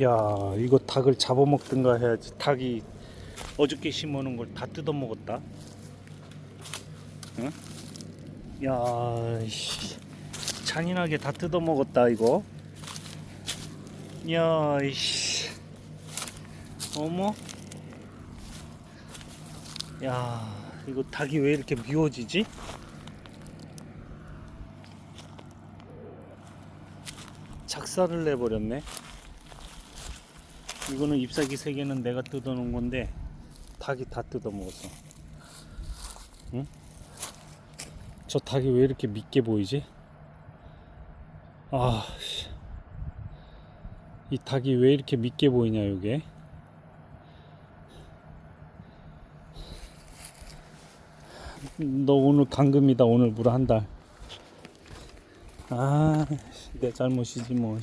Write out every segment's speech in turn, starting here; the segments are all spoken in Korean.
야 이거 닭을 잡아먹든가 해야지 닭이 어저께 심어놓은 걸 다 뜯어먹었다 응? 야 씨. 잔인하게 다 뜯어먹었다 이거 야 이씨 어머 야 이거 닭이 왜 이렇게 미워지지? 작살을 내버렸네 이거는 잎사귀 세 개는 내가 뜯어놓은 건데 닭이 다 뜯어먹었어. 응? 저 닭이 왜 이렇게 밉게 보이지? 아, 씨. 이 닭이 왜 이렇게 밉게 보이냐 이게? 너 오늘 감금이다 오늘 물 한 달. 아, 씨, 내 잘못이지 뭐.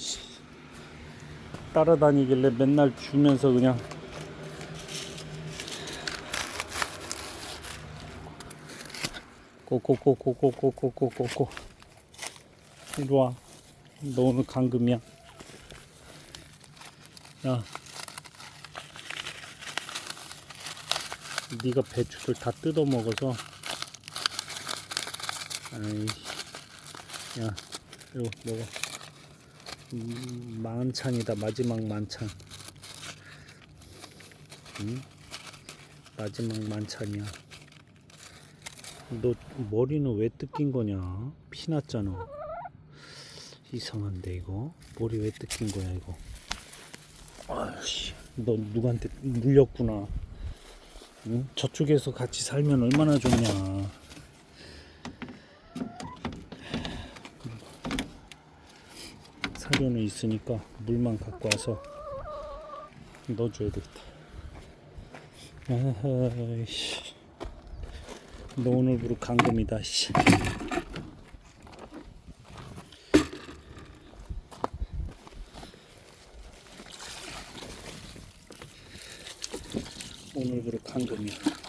씨. 따라다니길래 맨날 주면서 그냥 꼬꼬꼬꼬꼬꼬꼬꼬꼬 이리 와. 너 오늘 감금이야. 야. 네가 배추를 다 뜯어 먹어서 아이 야 이거 먹어 음, 만찬이다. 마지막 만찬. 응? 마지막 만찬이야. 너 머리는 왜 뜯긴 거냐? 피났잖아. 이상한데 이거? 머리 왜 뜯긴 거야 이거? 아유씨 너 누구한테 물렸구나. 응? 저쪽에서 같이 살면 얼마나 좋냐 사료는 있으니까 물만 갖고 와서 넣어줘야 되겠다. 아이씨. 너 오늘부로 감금이다. 씨. 오늘부로 감금이야.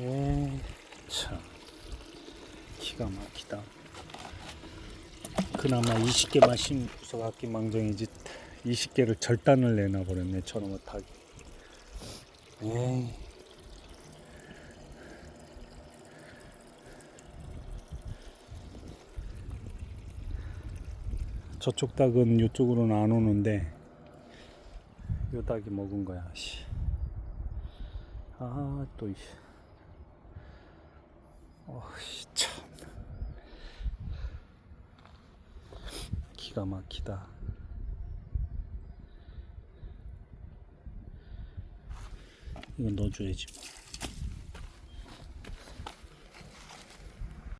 에, 참 기가 막히다. 그나마 20개만 심고서 갖기 망정이지 20개를 절단을 내놔 버렸네 저놈의 닭이. 저쪽 닭은 이쪽으로는 안 오는데 요 닭이 먹은 거야. 씨. 아, 또, 이. 어씨 참 기가 막히다. 이거 넣어줘야지. 뭐.